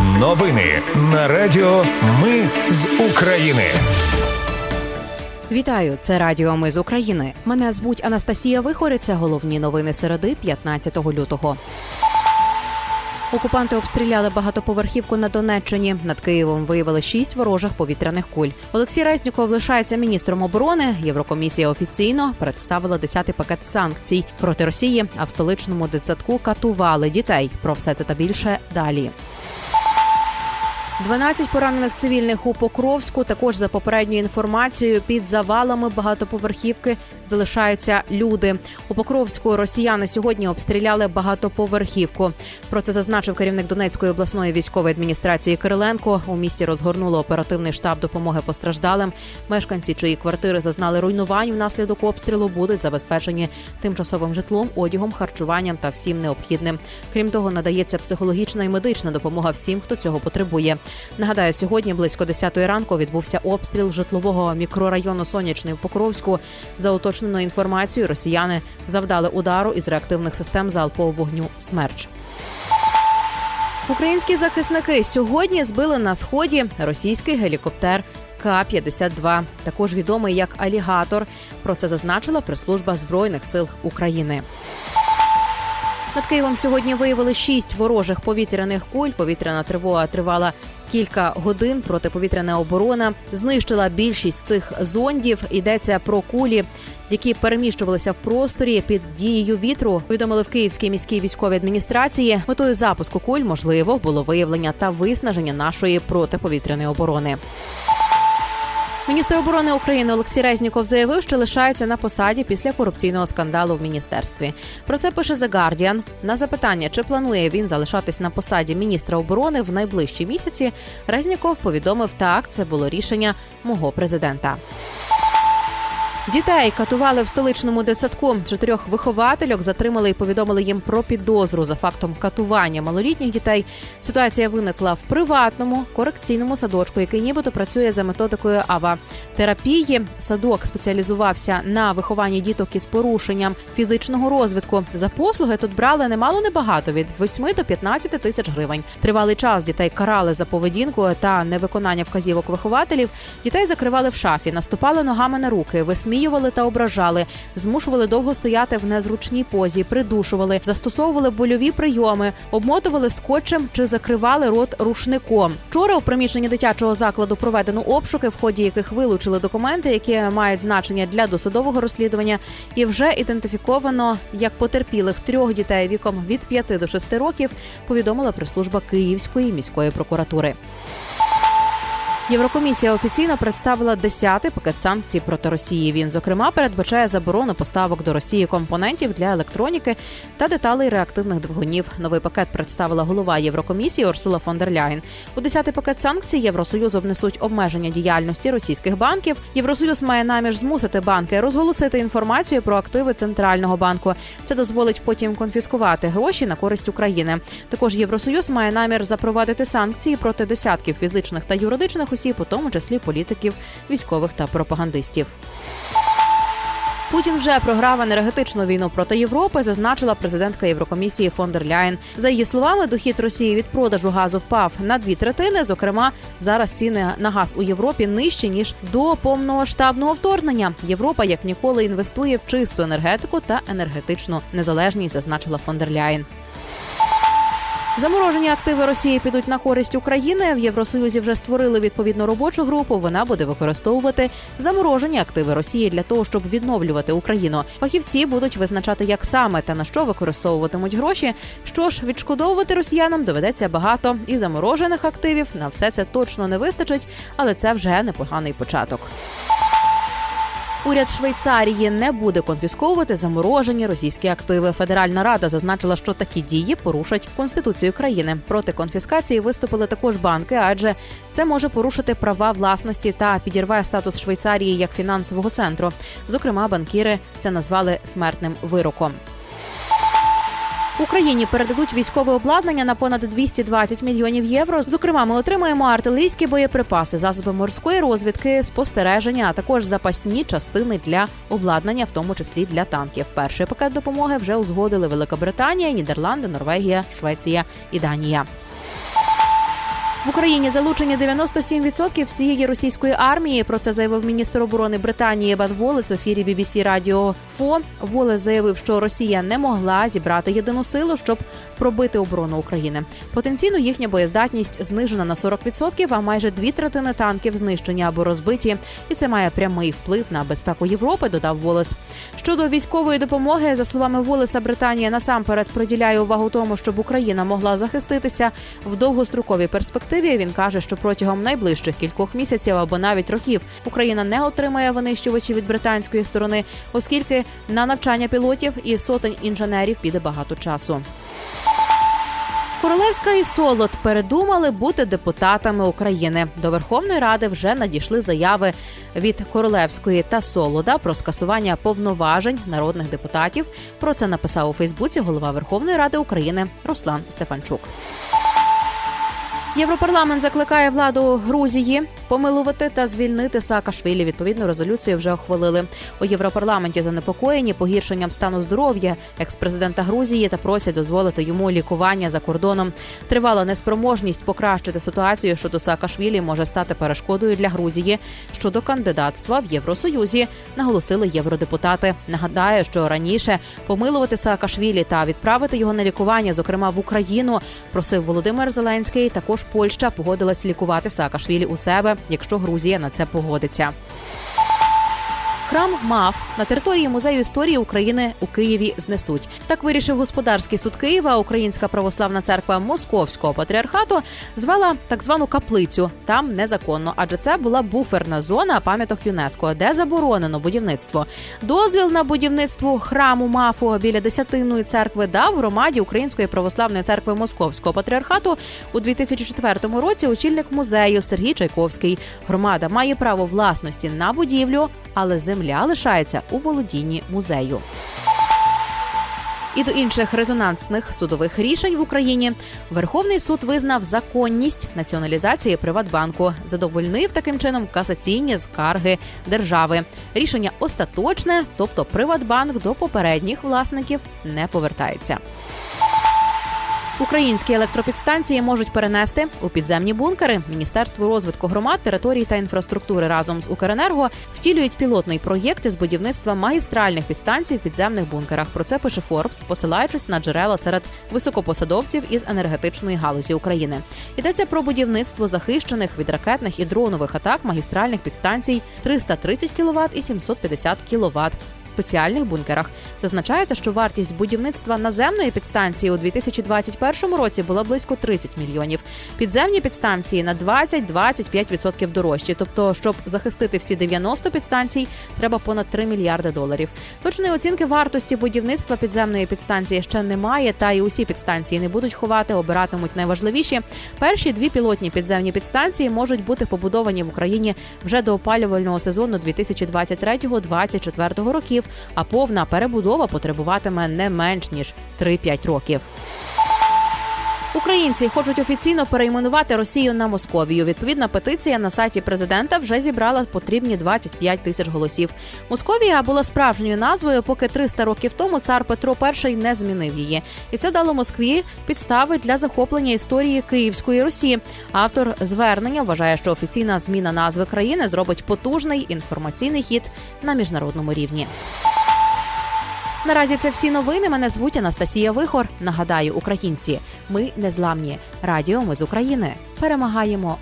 Новини на Радіо Ми з України. Вітаю, це Радіо Ми з України. Мене звуть Анастасія Вихориця. Головні новини середи 15 лютого. Окупанти обстріляли багатоповерхівку на Донеччині. Над Києвом виявили шість ворожих повітряних куль. Олексій Резніков лишається міністром оборони. Єврокомісія офіційно представила 10-й пакет санкцій проти Росії. А в столичному дитсадку катували дітей. Про все це та більше далі. 12 поранених цивільних у Покровську. Також за попередньою інформацією, під завалами багатоповерхівки залишаються люди. У Покровську росіяни сьогодні обстріляли багатоповерхівку. Про це зазначив керівник Донецької обласної військової адміністрації Кириленко. У місті розгорнуло оперативний штаб допомоги постраждалим. Мешканці, чиї квартири зазнали руйнувань внаслідок обстрілу, будуть забезпечені тимчасовим житлом, одягом, харчуванням та всім необхідним. Крім того, надається психологічна і медична допомога всім, хто цього потребує. Нагадаю, сьогодні близько 10 ранку відбувся обстріл житлового мікрорайону Сонячний в Покровську. За уточненою інформацією, росіяни завдали удару із реактивних систем залпового вогню Смерч. Українські захисники сьогодні збили на сході російський гелікоптер К-52, також відомий як алігатор. Про це зазначила прес-служба збройних сил України. Над Києвом сьогодні виявили шість ворожих повітряних куль. Повітряна тривога тривала кілька годин. Протиповітряна оборона знищила більшість цих зондів. Йдеться про кулі. Які переміщувалися в просторі під дією вітру, повідомили в Київській міській військовій адміністрації. Метою запуску куль можливо було виявлення та виснаження нашої протиповітряної оборони. Міністр оборони України Олексій Резніков заявив, що лишається на посаді після корупційного скандалу в міністерстві. Про це пише The Guardian. На запитання, чи планує він залишатись на посаді міністра оборони в найближчі місяці. Резніков повідомив, так це було рішення мого президента. Дітей катували в столичному дитсадку. Чотирьох виховательок затримали і повідомили їм про підозру за фактом катування малолітніх дітей. Ситуація виникла в приватному корекційному садочку, який нібито працює за методикою АВА терапії. Садок спеціалізувався на вихованні діток із порушенням фізичного розвитку. За послуги тут брали немало небагато від 8 до 15 тисяч гривень. Тривалий час дітей карали за поведінку та невиконання вказівок вихователів. Дітей закривали в шафі, наступали ногами на руки, висміювали та ображали, змушували довго стояти в незручній позі, придушували, застосовували больові прийоми, обмотували скотчем чи закривали рот рушником. Вчора в приміщенні дитячого закладу проведено обшуки, в ході яких вилучили документи, які мають значення для досудового розслідування, і вже ідентифіковано як потерпілих трьох дітей віком від 5 до 6 років. Повідомила прес-служба Київської міської прокуратури. Єврокомісія офіційно представила 10-й пакет санкцій проти Росії. Він зокрема передбачає заборону поставок до Росії компонентів для електроніки та деталей реактивних двигунів. Новий пакет представила голова Єврокомісії Урсула фон дер Ляйн. У 10-й пакет санкцій Євросоюзу внесуть обмеження діяльності російських банків. Євросоюз має намір змусити банки розголосити інформацію про активи центрального банку. Це дозволить потім конфіскувати гроші на користь України. Також Євросоюз має намір запровадити санкції проти десятків фізичних та юридичних осіб, у тому числі політиків, військових та пропагандистів. Путін вже програв енергетичну війну проти Європи, зазначила президентка Єврокомісії фон дер Ляєн. За її словами, дохід Росії від продажу газу впав на дві третини. Зокрема, зараз ціни на газ у Європі нижчі ніж до повномасштабного вторгнення. Європа як ніколи інвестує в чисту енергетику та енергетичну незалежність, зазначила фон дер. Заморожені активи Росії підуть на користь України. В Євросоюзі вже створили відповідну робочу групу. Вона буде використовувати заморожені активи Росії для того, щоб відновлювати Україну. Фахівці будуть визначати, як саме та на що використовуватимуть гроші. Що ж, відшкодовувати росіянам доведеться багато, і заморожених активів на все це точно не вистачить, але це вже непоганий початок. Уряд Швейцарії не буде конфісковувати заморожені російські активи. Федеральна рада зазначила, що такі дії порушать конституцію країни. Проти конфіскації виступили також банки, адже це може порушити права власності та підірває статус Швейцарії як фінансового центру. Зокрема, банкіри це назвали смертним вироком. Україні передадуть військове обладнання на понад 220 мільйонів євро. Зокрема, ми отримаємо артилерійські боєприпаси, засоби морської розвідки, спостереження, а також запасні частини для обладнання, в тому числі для танків. Перший пакет допомоги вже узгодили Велика Британія, Нідерланди, Норвегія, Швеція і Данія. В Україні залучені 97% всієї російської армії. Про це заявив міністр оборони Британії Бен Волес в ефірі BBC Радіо Фо. Волес заявив, що Росія не могла зібрати єдину силу, щоб пробити оборону України. Потенційно їхня боєздатність знижена на 40%, а майже дві третини танків знищені або розбиті, і це має прямий вплив на безпеку Європи. Додав Волес. Щодо військової допомоги, за словами Волеса, Британія насамперед приділяє увагу тому, щоб Україна могла захиститися в довгостроковій перспективі. Він каже, що протягом найближчих кількох місяців або навіть років Україна не отримає винищувачі від британської сторони, оскільки на навчання пілотів і сотень інженерів піде багато часу. Королевська і Солод передумали бути депутатами України. До Верховної Ради вже надійшли заяви від Королевської та Солода про скасування повноважень народних депутатів. Про це написав у Фейсбуці голова Верховної Ради України Руслан Стефанчук. Європарламент закликає владу Грузії помилувати та звільнити Саакашвілі. Відповідну резолюцію вже ухвалили у Європарламенті. Занепокоєні погіршенням стану здоров'я екс-президента Грузії та просять дозволити йому лікування за кордоном. Тривала неспроможність покращити ситуацію щодо Саакашвілі може стати перешкодою для Грузії щодо кандидатства в Євросоюзі. Наголосили євродепутати. Нагадаю, що раніше помилувати Саакашвілі та відправити його на лікування, зокрема в Україну, просив Володимир Зеленський. Також Польща погодилась лікувати Саакашвілі у себе, якщо Грузія на це погодиться. Храм МАФ на території музею історії України у Києві знесуть. Так вирішив господарський суд Києва. Українська православна церква Московського патріархату звела так звану каплицю там незаконно, адже це була буферна зона пам'яток ЮНЕСКО, де заборонено будівництво. Дозвіл на будівництво храму МАФу біля десятинної церкви дав громаді Української православної церкви Московського патріархату у 2004 році. Очільник музею Сергій Чайковський. Громада має право власності на будівлю, але земля лишається у володінні музею. І до інших резонансних судових рішень в Україні Верховний суд визнав законність націоналізації Приватбанку, задовольнив таким чином касаційні скарги держави. Рішення остаточне, тобто Приватбанк до попередніх власників не повертається. Українські електропідстанції можуть перенести у підземні бункери. Міністерство розвитку громад, територій та інфраструктури разом з Укренерго втілюють пілотний проєкт із будівництва магістральних підстанцій в підземних бункерах. Про це пише Форбс, посилаючись на джерела серед високопосадовців із енергетичної галузі України. Йдеться про будівництво захищених від ракетних і дронових атак магістральних підстанцій 330 кВт і 750 кВт в спеціальних бункерах. Зазначається, що вартість будівництва наземної підстанції у 2021 році була близько 30 мільйонів. Підземні підстанції на 20-25% дорожчі. Тобто, щоб захистити всі 90 підстанцій, треба понад 3 мільярди доларів. Точної оцінки вартості будівництва підземної підстанції ще немає, та й усі підстанції не будуть ховати, обиратимуть найважливіші. Перші дві пілотні підземні підстанції можуть бути побудовані в Україні вже до опалювального сезону 2023-2024 років. А повна перебудова потребуватиме не менш ніж 3-5 років. Українці хочуть офіційно перейменувати Росію на Московію. Відповідна петиція на сайті президента вже зібрала потрібні 25 тисяч голосів. Московія була справжньою назвою, поки 300 років тому цар Петро І не змінив її, і це дало Москві підстави для захоплення історії Київської Русі. Автор звернення вважає, що офіційна зміна назви країни зробить потужний інформаційний хід на міжнародному рівні. Наразі це всі новини. Мене звуть Анастасія Вихор. Нагадаю, українці, ми незламні. Радіо ми з України. Перемагаємо